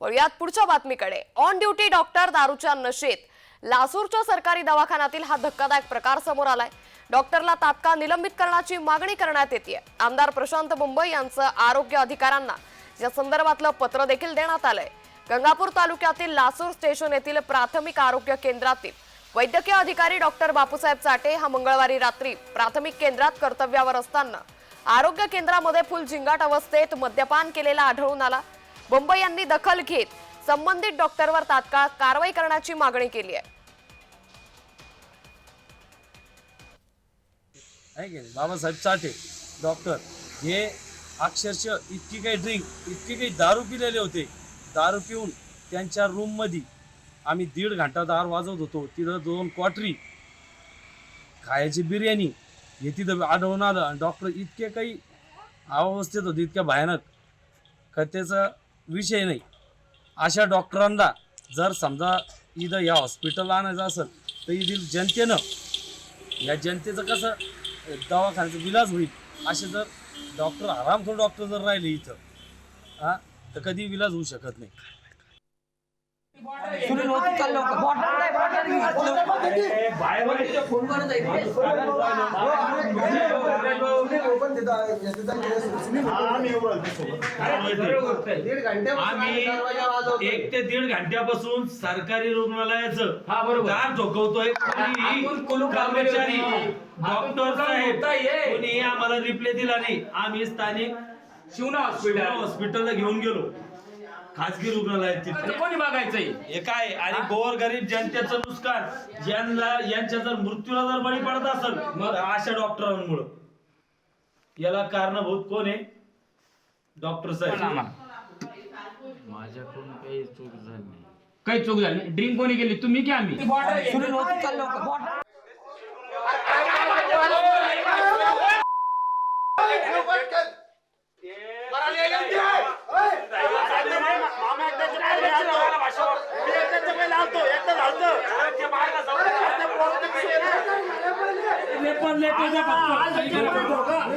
वळूयात पुढच्या बातमीकडे. On duty doctor दारूच्या नशेत. लासूरच्या सरकारी दवाखान्यातील हा धक्कादायक प्रकार समोर आलाय. डॉक्टरला तात्काळ निलंबित करण्याची मागणी करण्यात येते आमदार प्रशांत मुंबई यांचं आरोग्य अधिकाऱ्यांना या संदर्भातलं पत्र देखील देण्यात आलंय. गंगापूर तालुक्यातील लासूर स्टेशन येथील प्राथमिक आरोग्य केंद्रातील वैद्यकीय अधिकारी डॉक्टर बापूसाहेब चाटे हा मंगळवारी रात्री प्राथमिक केंद्रात कर्तव्यावर असताना आरोग्य केंद्रामध्ये फुल झिंगाट अवस्थेत मद्यपान केलेला आढळून आला. मुंबई यांनी दखल घेत संबंधित डॉक्टरवर तात्काळ कारवाई करण्याची मागणी केली आहे. की नाही? बाबासाहेब चाटे डॉक्टर हे अक्षरशः इतकी काही ड्रिंक इतकी काही दारू पिलेले होते. दारू पिऊन त्यांच्या रूममध्ये आम्ही दीड घंटा दार वाजवत होतो. तिथं दोन क्वाटरी खायची बिर्याणी हे तिथं आढळून आलं. आणि डॉक्टर इतके काही अवस्थेत होते इतक्या भयानक का त्याचं विषय नाही. अशा डॉक्टरांना जर समजा इथं या हॉस्पिटलला आणायचं असेल तर इथील जनतेनं या जनतेचं कसं दवाखान्याचा विलास होईल असे जर डॉक्टर आरामखोर डॉक्टर जर राहिले इथं हा तर कधी विलास होऊ शकत नाही. फोन आम्ही एक ते दीड घंट्यापासून सरकारी रुग्णालयाचं हा, बरोबर. दार लावलेलं कर्मचारी. डॉक्टर साहेब आम्हाला रिप्लाय दिला नाही. आम्ही स्थानिक शिवना हॉस्पिटल हॉस्पिटलला घेऊन गेलो. खाजगी रुग्णालयात तिथे. कोणी बघायचंय? हे काय? आणि गोर गरीब जनतेचं नुकसान. ज्यांना यांच्या जर मृत्यूला जर बळी पडत असेल मग? अशा डॉक्टरांमुळं. याला कारणभूत कोण आहे? डॉक्टर साहेब. माझ्याकडून काही चूक झाली नाही. काही चूक झाली ड्रिंक कोणी केली? तुम्ही की आम्ही? सुनील होती चाललं होतं. बॉटल लेट होता फक्त